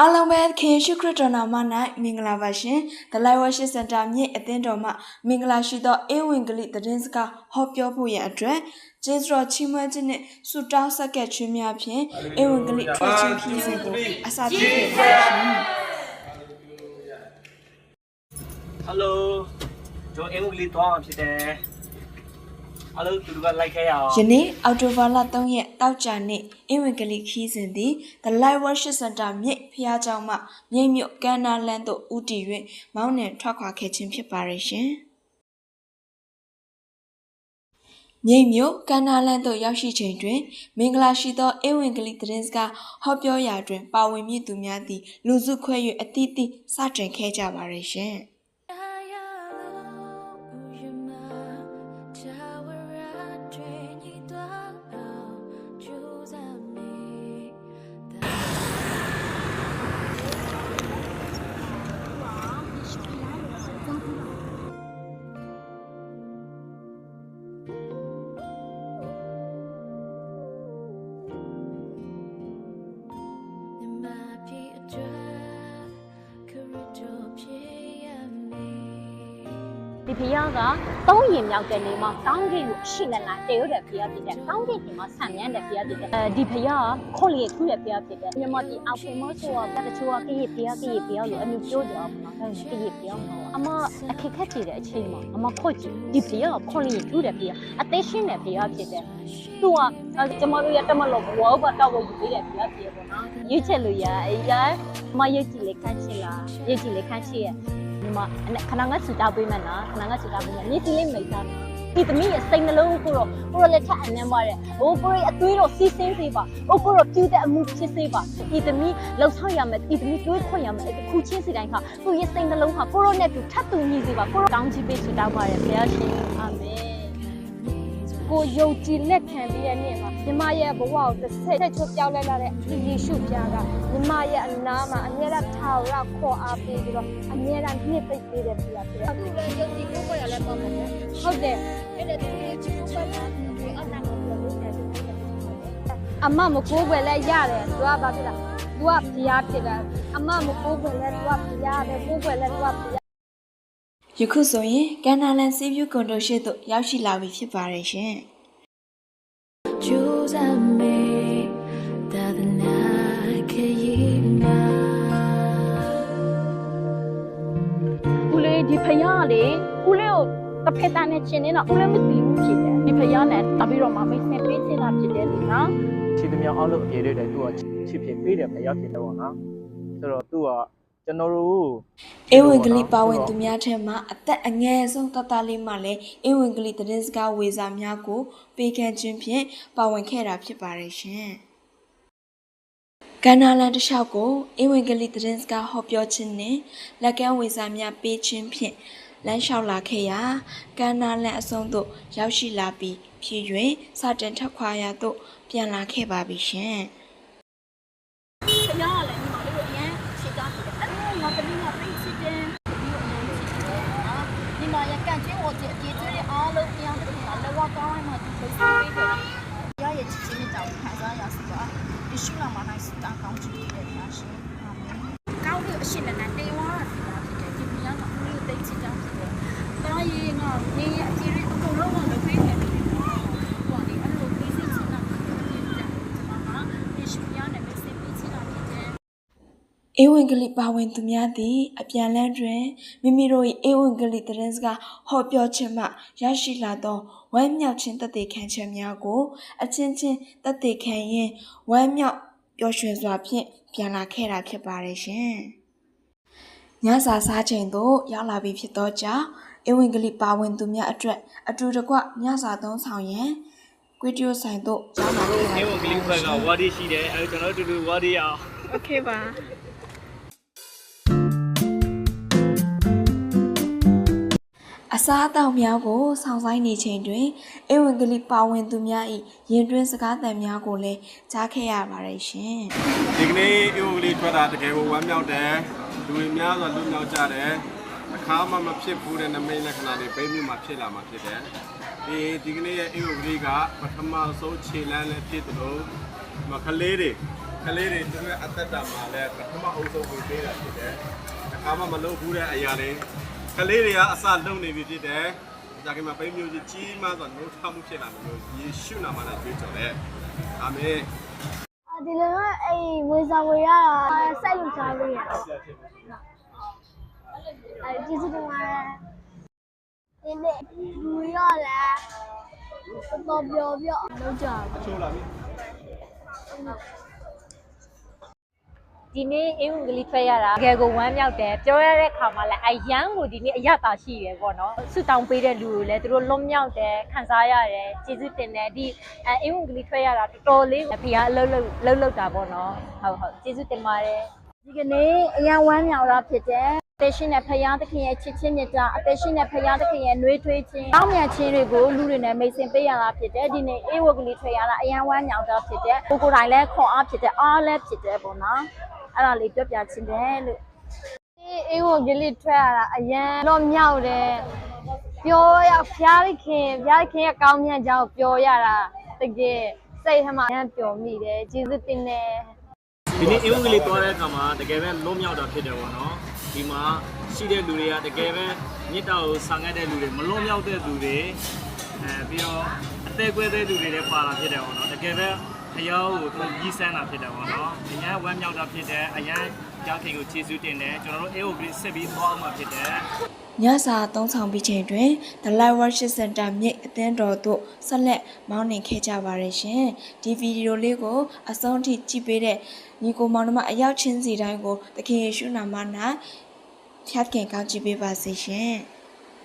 အားလုံးပဲခင်ရှုခရစ်တော်နာမ၌မင်္ဂလာပါရှင်။ The Light Worship Center မြင့်အသင်းတော်မှမင်္ဂလာရှိသောအေဝံဂေလိသတင်းစကားဟောပြောဖို့ရန်အတွက်ကျေးဇူးတော်ချီးမွမ်းခြင်းနှင့်ဆုတောင်းဆက်ကပ်ခြင်းများဖြင့်အေဝံဂေလိထွက်ခြင်းခီးစဉ်ကိုအစပြုခဲ့ပါရှင်။ဟယ်လိုကျွန်တော်အင်္ဂလိပ်သွားမှာဖြစ်တယ် အားလုံးသူတို့ကလိုက်ခဲ့ရအောင်ယနေ့အောက်တိုဘာလ3ရက်တောက်ကြနေ့အင်ဝင်ကလေးခီးစဉ်သည် The Light Worship Center မြိတ်ဖျားကျောင်းမှမြိတ်မြို့ကန္နာလန်းသို့ဦးတည်၍မောင်းနှင်ထွက်ခွာခဲ့ခြင်းဖြစ်ပါရဲ့ရှင်မြိတ်မြို့ကန္နာလန်းသို့ရောက်ရှိချိန်တွင် မင်္ဂလာရှိသောအေဝင်ကလေးသတင်းစကားဟောပြောရာတွင် ပါဝင်မြင့်သူများသည် လူစုခွဲ၍အသီးသီးစတင်ခဲ့ကြပါရဲ့ရှင်။ ဒီဖရားကသုံးရင်မြောက်တဲ့နေမှာကောင်းကင်ကိုအရှိလလာတေရတဲ့ဖရားဖြစ်တဲ့ကောင်းကင်ဒီမှာဆံမြန်းတဲ့ဖရားဖြစ်တဲ့အဲဒီဖရားကခွန်လျက်ထူးတဲ့ဖရားဖြစ်တဲ့မြန်မာပြည်အောက်ဖေမောဆိုတော့တချို့ကကိရဖရားကိရဖရားလို့အမျိုးပြောကြအောင်မှာအဲဒီကိရဖရားမှာအမအခက်ခက်တဲ့အချိန်မှာအမခွတ်ကြည့်ဒီဖရားကခွန်လျက်ထူးတဲ့ဖရားအသေးရှင်းတဲ့ဖရားဖြစ်တဲ့သူကကျမတို့ရတမလို့ဘောဘတော့ဝယူတဲ့ဖရားဖြစ်ပေါ့နော်ရွေးချက်လို့ရအဲရမရွေးကြည့်လေခန့်ချင်လားရွေးကြည့်လေခန့်ချင်ရ ဒီမှာခဏငါစူတာပေးမယ်နော်ခဏငါစူတာပေးမယ်မြေစီလေးမိတ်သားဒီသမီးရဲ့စိတ်နှလုံးကိုတော့ကိုရလက်ထအနမ်းပါတယ်ဟိုကိုရအသွေးတော့စီးစင်းစေပါဟိုကိုရပြူတဲ့အမှုဖြစ်စေပါဒီသမီးလှုပ်ဆောင်ရမယ်ဒီသမီးတွေးခွင့်ရမယ်အခုချင်းစီတိုင်းခါသူ့ရဲ့စိတ်နှလုံးဟာကိုရနဲ့တူထပ်တူညီစေပါကိုရကောင်းချီးပေးစူတာပါတယ်ဘုရားရှင်အာမင် ကိုယုံကြည်လက်ခံပြီးတဲ့နေ့မှာမြမရဲ့ဘဝကိုတစ်ဆက်ချက်ချိုးပြောင်းလဲလာတဲ့ယေရှုဖျားကမြမရဲ့အနာမှာအမြဲတမ်းထာဝရခေါ်အားပေးပြီးတော့အမြဲတမ်းနှစ်သိမ့်ပေးတဲ့ဖျားဖြစ်တယ်အခုလည်းယုံကြည်ကိုယ်ရလဲပေါ့မယ်ဟုတ်တယ်အဲ့ဒါသူရဲ့ချစ်ကိုယ်ကဒီအနာကိုပြောလို့တယ်အမမကိုးွယ်လဲရတယ်သူကဘာဖြစ်လဲသူကဖျားဖြစ်တယ်အမမကိုးွယ်လဲသူကဖျားတယ်ကိုးွယ်လဲသူကဖျား ယခုဆိုရင်ကန်နာလန်စီးဗျူးကွန်ဒိုရှိသို့ရောက်ရှိလာပြီဖြစ်ပါတယ်ရှင်။ Choose me that the night can you now ဦးလေးဒီဖယားလေဦးလေးကိုတစ်ဖက်တန်းနဲ့ရှင်နေတော့ဦးလေးမသိဘူးဖြစ်တယ်။ဒီဖယားနဲ့တပြီးတော့မှမိတ်ဆက်ပေးချင်တာဖြစ်တယ်လေနော်။ချစ်သမျှအောင်လို့အပြေတွေတဲ့သူကချစ်ဖြစ်ပေးတယ်ဖယားဖြစ်တော့နော်။ဆိုတော့သူက ကျွန်တော်တို့အေဝံဂေလိပါဝင်သူများထဲမှာအသက်အငယ်ဆုံးတတလေးမှလည်းအေဝံဂေလိသတင်းစကားဝေစာများကိုပေးကမ်းခြင်းဖြင့်ပါဝင်ခဲ့တာဖြစ်ပါတယ်ရှင်။ကန္နာလန်တစ်လျှောက်ကိုအေဝံဂေလိသတင်းစကားဟောပြောခြင်းနဲ့လက်ကမ်းဝေစာများပေးခြင်းဖြင့်လမ်းလျှောက်လာခဲ့ရာကန္နာလန်အဆုံးသို့ရောက်ရှိလာပြီးဖြစ်၍စတင်ထက်ခွာရာသို့ပြန်လာခဲ့ပါပြီရှင်။ ကကောင်းမှဒီလိုဆိုပေးတယ်ဖယားရဲ့ချစ်ချင်းနဲ့တောင်းခံစားရစီပါဒီရှိလာမှနိုင်စတာကောင်းချစ်တယ်ဖယားရှင်အာမင်ကောင်းတဲ့အရှင်နဲ့တေဝါစီပါဖြစ်တယ်ဒီဖယားကဦးလေးတိတ်ချစ်တာဖြစ်တယ်တားရင်ငါနေရဲ့အကြည့်အကုန်လုံးကလုပ်ပေးတယ်ဟိုကနေအဲ့လိုပေးစီချင်တာဖြစ်တယ်ဒီမှာယေရှုဖယားနဲ့ပဲစိတ်ပေးချင်တာဖြစ်တယ် ဧဝံဂေလိပါဝင်သူများသည် အပြန်လန်းတွင်မိမိတို့၏ဧဝံဂေလိသတင်းစကားဟောပြောခြင်းမှရရှိလာသောဝမ်းမြောက်ခြင်းတသက်ခံခြင်းများကို အချင်းချင်းတသက်ခံရင်းဝမ်းမြောက်ပျော်ရွှင်စွာဖြင့်ပြန်လာခဲ့တာဖြစ်ပါတယ်ရှင်။ညစာစားချိန်သို့ရောက်လာပြီဖြစ်သောကြောင့်ဧဝံဂေလိပါဝင်သူများအတွက်အတူတကွညစာသုံးဆောင်ရန်ကွီတီယိုဆိုင်သို့ရောက်လာခဲ့ပါအင်္ဂလိပ်ဘက်ကဝါဒီရှိတယ်အဲကျွန်တော်တို့တူတူဝါဒီအောင် Okay ပါ အစားအသောက်များကိုဆောင်းဆိုင်နေချိန်တွင်ဧဝံဂေလိပါဝင်သူများ၏ရင်တွင်းစကားသံများကိုလည်းကြားခဲ့ရပါတယ်ရှင်ဒီကနေ့အင်္ဂလိပ်ထွက်တာတကယ်ကိုဝမ်းမြောက်တယ်လူတွေများစွာလွတ်မြောက်ကြတယ်အခါမှမဖြစ်ဘူးတဲ့နမိတ်လက္ခဏာတွေပိတ်မှုမှာဖြစ်လာမှာဖြစ်တယ်ဒီဒီကနေ့ရဲ့အင်္ဂလိပ်ကပထမဆုံးခြေလမ်းလည်းဖြစ်တယ်လို့မကလေးတွေခကလေးတွေသူတို့ရဲ့အသက်တာမှာလည်းပထမအုပ်ဆုံးဝင်ပေးတာဖြစ်တယ်။အခါမှမလုပ်ဘူးတဲ့အရာတွေ ကလေးတွေကအစလုံနေပြီဖြစ်တယ်။ဒါကမှပိန်းမျိုးကြီးကြီးမားစွာနှိုးထမှုဖြစ်လာမျိုးယေရှုနာမနဲ့ကြွေးကြော်တယ်။အာမင်ဒီလိုကအဲ့ဝေစာဝေရတာစိုက်လို့စားလို့ရတော့အဲ့ဒီစတဲ့မှာဒီနေ့လူရလာတော့ပြောပြောလောက်ကြပါချိုးလာပြီ ဒီနေ့အင်္ဂလိပ်ထွက်ရတာတကယ်ကိုဝမ်းမြောက်တယ်ပြောရတဲ့ခါမှာလည်းအယမ်းကိုဒီနေ့အရသာရှိတယ်ပေါ့နော်ဆူတောင်းပေးတဲ့လူတွေလည်းသူတို့လွတ်မြောက်တယ်ခံစားရတယ်ကျေးဇူးတင်တယ်ဒီအအင်္ဂလိပ်ထွက်ရတာတော်တော်လေးဖေကအလုပ်လုပ်လုပ်လုပ်တာပေါ့နော်ဟုတ်ဟုတ်ကျေးဇူးတင်ပါတယ်ဒီကနေ့အရန်ဝမ်းမြောက်တာဖြစ်တယ်အသက်ရှင်တဲ့ဖရာသခင်ရဲ့ချစ်ချင်းမြတ်တာအသက်ရှင်တဲ့ဖရာသခင်ရဲ့နှွေးထွေးခြင်းတောင်းမြတ်ခြင်းတွေကိုလူတွေနဲ့မိတ်ဆက်ပေးရတာဖြစ်တယ်ဒီနေ့အေဝဂလီထွေရတာအရန်ဝမ်းမြောက်တာဖြစ်တယ်ကိုကိုယ်တိုင်လည်းခွန်အားဖြစ်တယ်အားလည်းဖြစ်တယ်ပေါ့နော် အဲ့ဒါလေးပြောပြချင်တယ်လို့ဒီအေဝဂလီထွေရတာအရန်တော့မြောက်တယ်ပြောရဖရာသခင်ဖရာသခင်ရဲ့ကောင်းမြတ်ကြောင်းပြောရတာတကယ်စိတ်ထမအရန်ပျော်မိတယ်ကျေးဇူးတင်တယ်ဒီနေ့အင်္ဂလိပ်သွားတဲ့အခါမှာတကယ်ပဲလွတ်မြောက်တာဖြစ်တယ်ပေါ့နော်ဒီမှာရှိတဲ့လူတွေကတကယ်ပဲမေတ္တာကိုဆောင်ခဲ့တဲ့လူတွေမလွတ်မြောက်တဲ့လူတွေအဲပြီးတော့အသက်ကွဲတဲ့လူတွေလည်းပါလာဖြစ်တယ်ပေါ့နော်တကယ်ပဲ ဖယောင်းကိုသူကြီးစမ်းတာဖြစ်တယ်ပေါ့နော်အရန်ဝမ်းမြောက်တာဖြစ်တယ်အရန်ကြောက်ခင်ကိုခြေစူးတင်တယ်ကျွန်တော်တို့အေအိုဂရီဆက်ပြီးသွားအောင်မှာဖြစ်တယ်ညစာသုံးဆောင်ပြီးချိန်တွင် The Light Worship Center မြိတ်အသင်းတော်သို့ဆက်လက်မောင်းနှင်ခဲ့ကြပါရရှင်။ဒီဗီဒီယိုလေးကိုအဆုံးထိကြည့်ပေးတဲ့ညီကိုမောင်နှမအရောက်ချင်းစီတိုင်းကိုသခင်ယေရှုနာမ၌ဖျက်ခင်ကောင်းချီးပေးပါစေရှင်။